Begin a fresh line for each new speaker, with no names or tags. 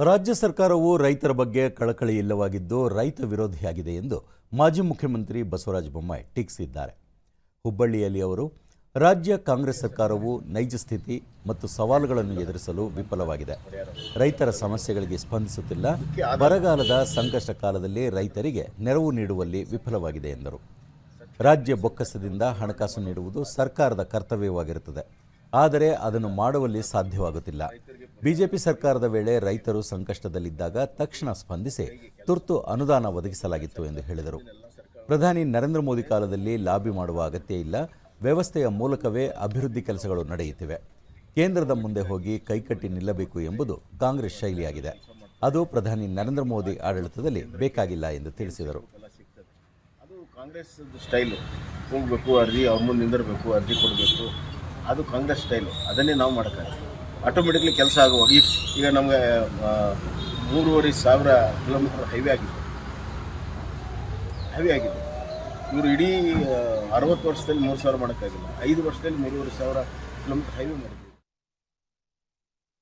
ರಾಜ್ಯ ಸರ್ಕಾರವು ರೈತರ ಬಗ್ಗೆ ಕಳಕಳಿ ಇಲ್ಲವಾಗಿದ್ದು ರೈತ ವಿರೋಧಿಯಾಗಿದೆ ಎಂದು ಮಾಜಿ ಮುಖ್ಯಮಂತ್ರಿ ಬಸವರಾಜ ಬೊಮ್ಮಾಯಿ ಟೀಕಿಸಿದ್ದಾರೆ. ಹುಬ್ಬಳ್ಳಿಯಲ್ಲಿ ಅವರು, ರಾಜ್ಯ ಕಾಂಗ್ರೆಸ್ ಸರ್ಕಾರವು ನೈಜ ಸ್ಥಿತಿ ಮತ್ತು ಸವಾಲುಗಳನ್ನು ಎದುರಿಸಲು ವಿಫಲವಾಗಿದೆ. ರೈತರ ಸಮಸ್ಯೆಗಳಿಗೆ ಸ್ಪಂದಿಸುತ್ತಿಲ್ಲ. ಬರಗಾಲದ ಸಂಕಷ್ಟ ಕಾಲದಲ್ಲಿ ರೈತರಿಗೆ ನೆರವು ನೀಡುವಲ್ಲಿ ವಿಫಲವಾಗಿದೆ ಎಂದರು. ರಾಜ್ಯ ಬೊಕ್ಕಸದಿಂದ ಹಣಕಾಸು ನೀಡುವುದು ಸರ್ಕಾರದ ಕರ್ತವ್ಯವಾಗಿರುತ್ತದೆ. ಆದರೆ ಅದನ್ನು ಮಾಡುವಲ್ಲಿ ಸಾಧ್ಯವಾಗುತ್ತಿಲ್ಲ. ಬಿಜೆಪಿ ಸರ್ಕಾರದ ವೇಳೆ ರೈತರು ಸಂಕಷ್ಟದಲ್ಲಿದ್ದಾಗ ತಕ್ಷಣ ಸ್ಪಂದಿಸಿ ತುರ್ತು ಅನುದಾನ ಒದಗಿಸಲಾಗಿತ್ತು ಎಂದು ಹೇಳಿದರು. ಪ್ರಧಾನಿ ನರೇಂದ್ರ ಮೋದಿ ಕಾಲದಲ್ಲಿ ಲಾಬಿ ಮಾಡುವ ಅಗತ್ಯ ಇಲ್ಲ. ವ್ಯವಸ್ಥೆಯ ಮೂಲಕವೇ ಅಭಿವೃದ್ಧಿ ಕೆಲಸಗಳು ನಡೆಯುತ್ತಿವೆ. ಕೇಂದ್ರದ ಮುಂದೆ ಹೋಗಿ ಕೈಕಟ್ಟಿ ನಿಲ್ಲಬೇಕು ಎಂಬುದು ಕಾಂಗ್ರೆಸ್ ಶೈಲಿಯಾಗಿದೆ. ಅದು ಪ್ರಧಾನಿ ನರೇಂದ್ರ ಮೋದಿ ಆಡಳಿತದಲ್ಲಿ ಬೇಕಾಗಿಲ್ಲ ಎಂದು ತಿಳಿಸಿದರು.
ಕಾಂಗ್ರೆಸ್ ಸ್ಟೈಲು. ಹೋಗಬೇಕು ಅರ್ಜಿ ಅವ್ರ ಮುಂದೆ ನಿಂದಿರಬೇಕು ಅರ್ಜಿ ಕೊಡಬೇಕು. ಅದು ಕಾಂಗ್ರೆಸ್ ಸ್ಟೈಲು. ಅದನ್ನೇ ನಾವು ಮಾಡೋಕ್ಕಾಗ್ತದೆ ಆಟೋಮೆಟಿಕ್ಲಿ ಕೆಲಸ ಆಗುವಾಗ, ಈಗ ನಮಗೆ ಮೂರುವರೆ ಸಾವಿರ ಕಿಲೋಮೀಟರ್ ಹೈವೇ ಆಗಿದೆ. ಹೈವೇ ಆಗಿದೆ. ಇವರು ಇಡೀ ಅರವತ್ತು ವರ್ಷದಲ್ಲಿ ಮೂರು ಸಾವಿರ ಮಾಡೋಕ್ಕಾಗಿಲ್ಲ. ಐದು ವರ್ಷದಲ್ಲಿ ಮೂರುವರೆ ಸಾವಿರ ಕಿಲೋಮೀಟರ್ ಹೈವೇ ಮಾಡಿದ್ದೀವಿ